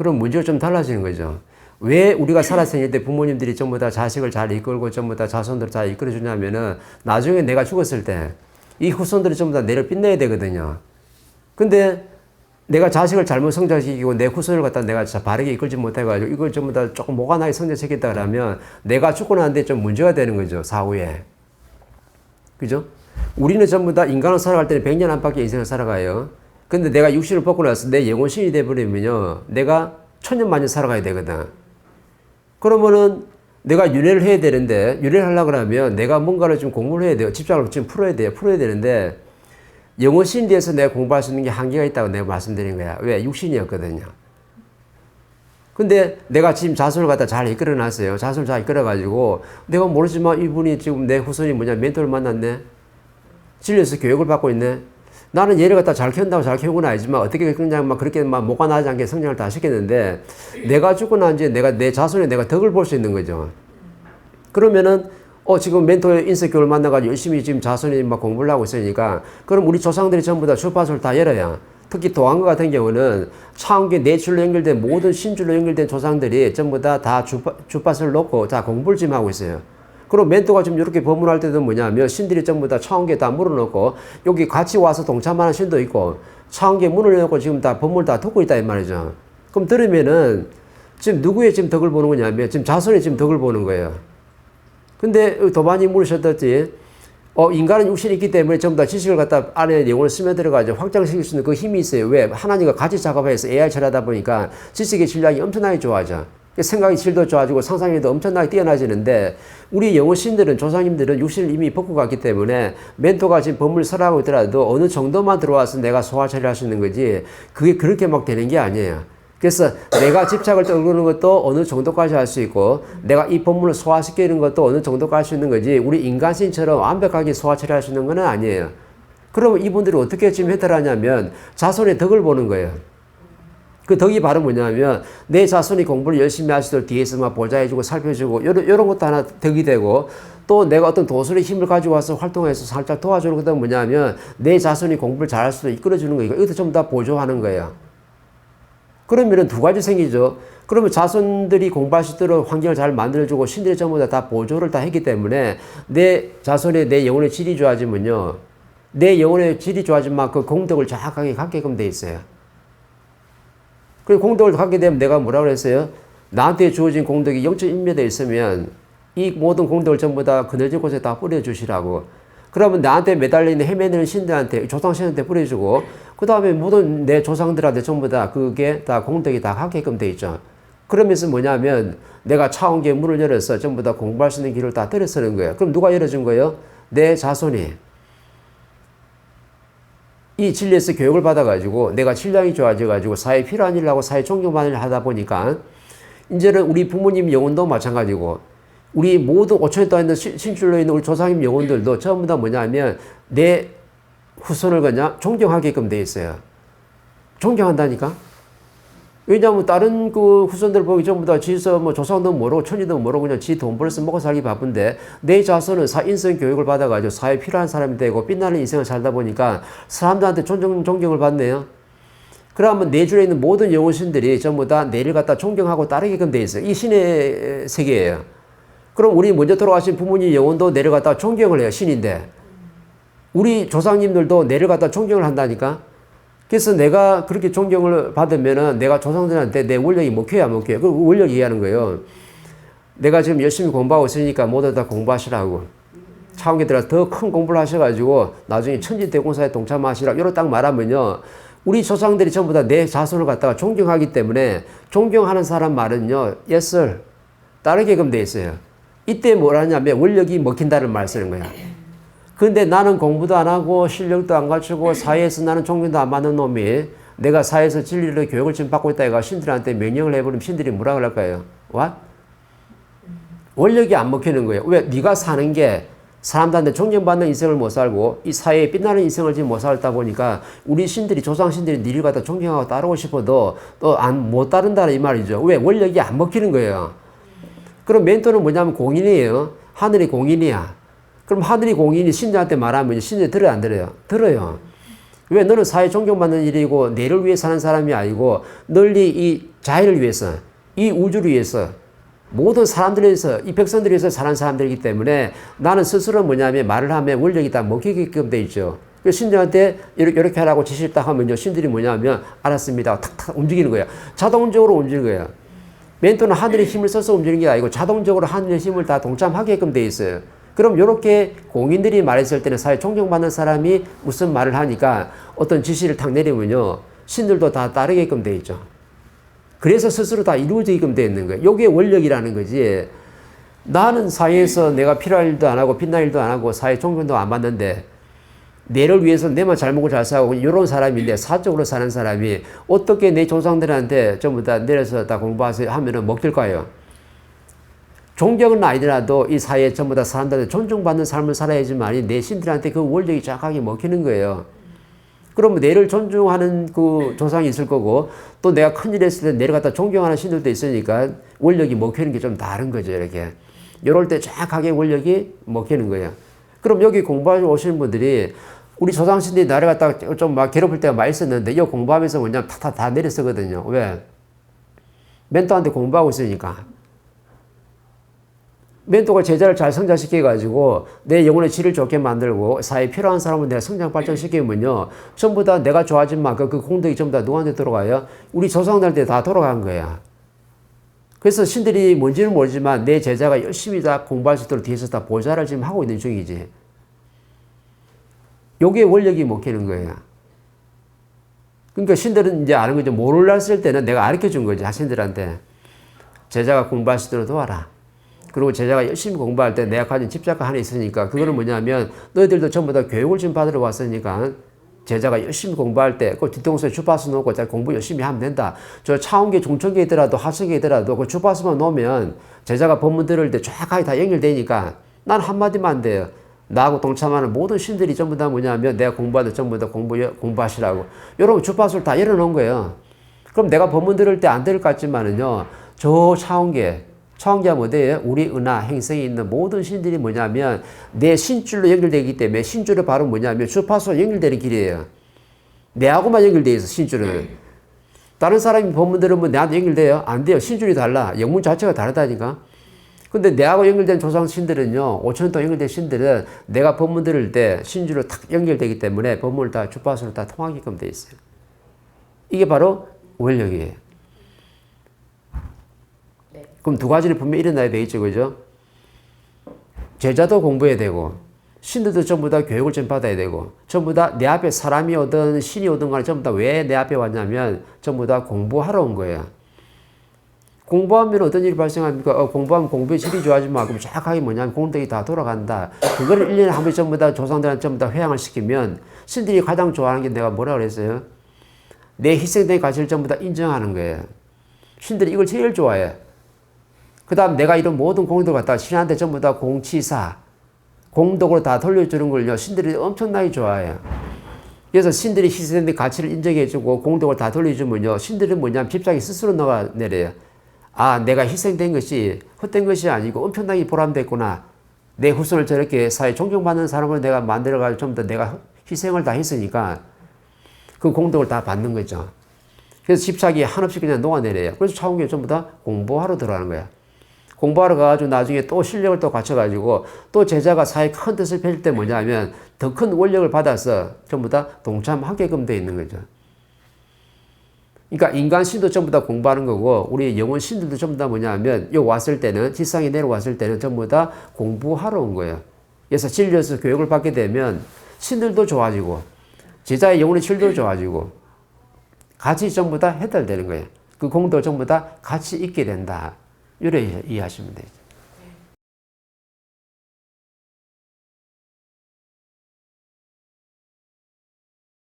그럼 문제가 좀 달라지는 거죠. 왜 우리가 살아생일 때 부모님들이 전부 다 자식을 잘 이끌고 전부 다 자손들을 잘 이끌어 주냐면은 나중에 내가 죽었을 때 이 후손들이 전부 다 내를 빛내야 되거든요. 근데 내가 자식을 잘못 성장시키고 내 후손을 갖다 내가 바르게 이끌지 못해가지고 이걸 전부 다 조금 모관하게 성장시켰다 그러면 내가 죽고 나는데 좀 문제가 되는 거죠, 사후에. 그죠? 우리는 전부 다 인간을 살아갈 때는 100년 안팎의 인생을 살아가요. 근데 내가 육신을 벗고 나서 내 영혼신이 돼버리면요. 내가 천년 만년 살아가야 되거든. 그러면은 내가 윤회를 해야 되는데, 윤회를 하려고 그러면 내가 뭔가를 좀 공부를 해야 돼요. 집착을 좀 풀어야 돼요. 풀어야 되는데, 영혼신에 대해서 내가 공부할 수 있는 게 한계가 있다고 내가 말씀드린 거야. 왜? 육신이었거든요. 근데 내가 지금 자손을 갖다 잘 이끌어 놨어요. 자손을 잘 이끌어 가지고 내가 모르지만 이분이 지금 내 후손이 뭐냐 멘토를 만났네. 진료에서 교육을 받고 있네. 나는 얘를 갖다 잘 키운다고 잘 키운 건 아니지만 어떻게 그냥 막 그렇게 막 뭐가 나지 않게 성장을 다 시켰는데 내가 죽고 난 뒤에 내가 내 자손의 내가 덕을 볼 수 있는 거죠. 그러면은 어 지금 멘토 인쇄교를 만나가지고 열심히 지금 자손이 막 공부를 하고 있으니까 그럼 우리 조상들이 전부 다 주파수를 다 열어야 특히 도안과 같은 경우는 차원계 내출로 연결된 모든 신줄로 연결된 조상들이 전부 다 다 주파, 주파수를 놓고 다 공부를 지금 하고 있어요. 그럼 멘토가 지금 이렇게 법문할 때도 뭐냐면 신들이 전부 다 차원계 다 물어놓고 여기 같이 와서 동참하는 신도 있고 차원계 문을 열고 지금 다 법문을 다 듣고 있다 이 말이죠. 그럼 들으면은 지금 누구의 지금 덕을 보는 거냐면 지금 자손의 지금 덕을 보는 거예요. 근데 도반이 물으셨듯이 어, 인간은 육신이 있기 때문에 전부 다 지식을 갖다 안에 영혼을 스며들어가지고 확장시킬 수 있는 그 힘이 있어요. 왜? 하나님과 같이 작업해서 AI 처리하다 보니까 지식의 질량이 엄청나게 좋아져. 생각의 질도 좋아지고 상상력도 엄청나게 뛰어나지는데 우리 영혼신들은 조상님들은 육신을 이미 벗고 갔기 때문에 멘토가 지금 법문을 설하고 있더라도 어느 정도만 들어와서 내가 소화 처리할 수 있는 거지 그게 그렇게 막 되는 게 아니에요. 그래서 내가 집착을 떨구는 것도 어느 정도까지 할 수 있고 내가 이 법문을 소화시키는 것도 어느 정도까지 할 수 있는 거지 우리 인간신처럼 완벽하게 소화 처리할 수 있는 건 아니에요. 그러면 이분들이 어떻게 지금 해결하냐면 자손의 덕을 보는 거예요. 그 덕이 바로 뭐냐면 내 자손이 공부를 열심히 있도록 뒤에서 막 보좌해주고 살펴주고 이런, 이런 것도 하나 덕이 되고 또 내가 어떤 도술의 힘을 가지고 와서 활동해서 살짝 도와주는 것도 뭐냐면 내 자손이 공부를 잘할 수도 이끌어주는 거예요. 이것도 전부 다 보조하는 거예요. 그러면은 두 가지 생기죠. 그러면 자손들이 공부할 수 있도록 환경을 잘 만들어주고 신들이 전부 다, 다 보조를 다 했기 때문에 내 자손의 내 영혼의 질이 좋아지면요. 내 영혼의 질이 좋아지면 그 공덕을 정확하게 갖게끔 돼 있어요. 그 공덕을 갖게 되면 내가 뭐라 그랬어요? 나한테 주어진 공덕이 0.1m에 있으면 이 모든 공덕을 전부 다 그늘진 곳에 다 뿌려주시라고. 그러면 나한테 매달려 있는 헤매는 신들한테 조상신한테 뿌려주고 그 다음에 모든 내 조상들한테 전부 다 그게 다 공덕이 다 갖게끔 돼 있죠. 그러면서 뭐냐면 내가 차원계 문을 열어서 전부 다 공부할 수 있는 길을 다 들어서는 거예요. 그럼 누가 열어준 거예요? 내 자손이. 이 진리에서 교육을 받아가지고 내가 질량이 좋아져가지고 사회 필요한 일을 하고 사회 존경받는 일을 하다 보니까 이제는 우리 부모님 영혼도 마찬가지고 우리 모든 5천년 동안 있는 신줄로 있는 우리 조상님 영혼들도 전부 다 뭐냐면 내 후손을 그냥 존경하게끔 돼 있어요. 존경한다니까? 왜냐하면 다른 그 후손들 보기 전부 다 지서 뭐 조상도 모르고 천지도 모르고 그냥 지 돈 벌어서 먹고 살기 바쁜데 내 자손은 사 인성 교육을 받아가지고 사회 필요한 사람이 되고 빛나는 인생을 살다 보니까 사람들한테 존경, 존경을 받네요. 그러면 내 줄에 있는 모든 영혼신들이 전부 다 내를 갖다 존경하고 따르게끔 돼 있어요. 이 신의 세계예요. 그럼 우리 먼저 돌아가신 부모님 영혼도 내려갔다 존경을 해요. 신인데. 우리 조상님들도 내려갔다 존경을 한다니까. 그래서 내가 그렇게 존경을 받으면은 내가 조상들한테 내 원력이 먹혀야 먹혀요. 그 원력 이해하는 거예요. 내가 지금 열심히 공부하고 있으니까 모두 다 공부하시라고. 차원계 들어서 더큰 공부를 하셔가지고 나중에 천지대공사에 동참하시라고. 이렇게 딱 말하면요. 우리 조상들이 전부 다 내 자손을 갖다가 존경하기 때문에 존경하는 사람 말은요. sir. 따르게끔 돼 있어요. 이때 뭐라냐면 원력이 먹힌다는 말 쓰는 거야. 근데 나는 공부도 안 하고 실력도 안 갖추고 사회에서 나는 존경도 안 받는 놈이 내가 사회에서 진리를 교육을 지금 받고 있다 해가 신들한테 명령을 해버리면 신들이 뭐라 그럴까요? What? 원력이 안 먹히는 거예요. 왜? 네가 사는 게 사람들한테 존경받는 인생을 못 살고 이 사회에 빛나는 인생을 지금 못 살다 보니까 우리 신들이 조상 신들이 니를 갖다 존경하고 따르고 싶어도 또 안 못 따른다는 이 말이죠. 왜? 원력이 안 먹히는 거예요. 그럼 멘토는 뭐냐면 공인이에요. 하늘이 공인이야. 그럼 하늘이 공인이 신자한테 말하면 신자 들어요, 안 들어요? 들어요. 왜? 너는 사회 존경받는 일이고, 내를 위해 사는 사람이 아니고, 널리 이 자연을 위해서, 이 우주를 위해서, 모든 사람들을 위해서, 이 백성들을 위해서 사는 사람들이기 때문에 나는 스스로 뭐냐면 말을 하면 원력이 다 먹히게끔 돼 있죠. 그 신들한테 이렇게 하라고 지시를 딱 하면요. 신들이 뭐냐면 알았습니다. 탁탁 움직이는 거예요. 자동적으로 움직이는 거예요. 멘토는 하늘의 힘을 써서 움직이는 게 아니고 자동적으로 하늘의 힘을 다 동참하게끔 돼 있어요. 그럼 이렇게 공인들이 말했을 때는 사회 존경받는 사람이 무슨 말을 하니까 어떤 지시를 탁 내리면요. 신들도 다 따르게끔 돼 있죠. 그래서 스스로 다 이루어지게끔 돼 있는 거예요. 이게 원력이라는 거지. 나는 사회에서 내가 필요한 일도 안 하고 빛날 일도 안 하고 사회 존경도 안 받는데 내를 위해서 내만 잘 먹고 잘 살고 이런 사람인데 사적으로 사는 사람이 어떻게 내 조상들한테 전부 다 내려서 다 공부하세요 하면은 먹힐까요? 존경은 아니더라도 이 사회에 전부 다 사람들한테 존중받는 삶을 살아야지만이 내 신들한테 그 원력이 정확하게 먹히는 거예요. 그러면 내를 존중하는 그 조상이 있을 거고 또 내가 큰일 했을 때 내를 갖다 존경하는 신들도 있으니까 원력이 먹히는 게 좀 다른 거죠 이렇게. 이럴 때 정확하게 원력이 먹히는 거예요. 그럼 여기 공부하러 오시는 분들이 우리 조상신들이 나를 갖다가 좀 막 괴롭힐 때가 많이 있었는데 이 공부하면서 뭐냐면 탁탁 다 내려쓰거든요. 왜? 멘토한테 공부하고 있으니까. 멘토가 제자를 잘 성장시켜가지고 내 영혼의 질을 좋게 만들고 사회에 필요한 사람을 내가 성장 발전시키면요. 전부 다 내가 좋아진 만큼 그 공덕이 전부 다 누구한테 돌아가요? 우리 조상들한테 다 돌아간 거야. 그래서 신들이 뭔지는 모르지만 내 제자가 열심히 다 공부할 수 있도록 뒤에서 다 보좌를 지금 하고 있는 중이지. 요게 원력이 먹히는 거예요. 그러니까 신들은 이제 아는 거죠. 몰랐을 때는 내가 가르쳐 준 거지, 신들한테. 제자가 공부할 수 있도록 도와라. 그리고 제자가 열심히 공부할 때 내가 가진 집착가 하나 있으니까 그거는 뭐냐면 너희들도 전부 다 교육을 지금 받으러 왔으니까 제자가 열심히 공부할 때 그 뒤통수에 주파수 놓고 자 공부 열심히 하면 된다. 저 차원계 중천계 있더라도 하천계 있더라도 그 주파수만 놓으면 제자가 법문 들을 때 정확하게 다 연결되니까 난 한마디만 안 돼요. 나하고 동참하는 모든 신들이 전부 다 뭐냐면 내가 공부하는 전부 다 공부, 공부하시라고. 이런 주파수를 다 열어놓은 거예요. 그럼 내가 법문 들을 때 안 들을 것 같지만은요, 저 차원계, 차원계가 뭐예요? 우리 은하, 행성에 있는 모든 신들이 뭐냐면 내 신줄로 연결되기 때문에 신줄은 바로 뭐냐면 주파수와 연결되는 길이에요. 내하고만 연결되어 있어, 신줄은. 다른 사람이 법문 들으면 내한테 연결돼요? 안 돼요. 신줄이 달라. 영문 자체가 다르다니까. 근데 내하고 연결된 조상 신들은요, 5천 동안 연결된 신들은 내가 법문 들을 때 신주로 탁 연결되기 때문에 법문을 다 주파수로 다 통하게끔 돼 있어요. 이게 바로 원력이에요. 네. 그럼 두 가지는 분명히 일어나야 되겠죠, 그죠? 제자도 공부해야 되고, 신들도 전부 다 교육을 좀 받아야 되고, 전부 다 내 앞에 사람이 오든 신이 오든 간에 전부 다 왜 내 앞에 왔냐면, 전부 다 공부하러 온 거예요. 공부하면 어떤 일이 발생합니까? 어, 공부하면 공부의 질이 좋아지면 그럼 정확하게 뭐냐면 공덕이 다 돌아간다. 그거를 1년에 한 번 전부 다 조상들한테 전부 다 회양을 시키면 신들이 가장 좋아하는 게 내가 뭐라 그랬어요? 내 희생된 가치를 전부 다 인정하는 거예요. 신들이 이걸 제일 좋아해. 그 다음 내가 이런 모든 공덕을 갖다 신한테 전부 다 공치사, 공덕으로 다 돌려주는 걸요. 신들이 엄청나게 좋아해요. 그래서 신들이 희생된 가치를 인정해주고 공덕을 다 돌려주면요. 신들은 뭐냐면 집착이 스스로 녹아내려요. 아, 내가 희생된 것이 헛된 것이 아니고 엄청나게 보람됐구나. 내 후손을 저렇게 사회 존경받는 사람을 내가 만들어가지고 좀 더 내가 희생을 다 했으니까 그 공덕을 다 받는 거죠. 그래서 집착이 한없이 그냥 녹아내려요. 그래서 차원계 전부 다 공부하러 들어가는 거야. 공부하러 가가지고 나중에 또 실력을 또 갖춰가지고 또 제자가 사회 큰 뜻을 펼 때 뭐냐면 더 큰 원력을 받아서 전부 다 동참하게끔 돼 있는 거죠. 그러니까 인간 신도 전부 다 공부하는 거고 우리 영혼 신들도 전부 다 뭐냐면 요 왔을 때는 지상에 내려왔을 때는 전부 다 공부하러 온 거예요. 그래서 진료에서 교육을 받게 되면 신들도 좋아지고 제자의 영혼의 질도 좋아지고 같이 전부 다 해달되는 거예요. 그 공도 전부 다 같이 있게 된다. 이래 이해하시면 되죠.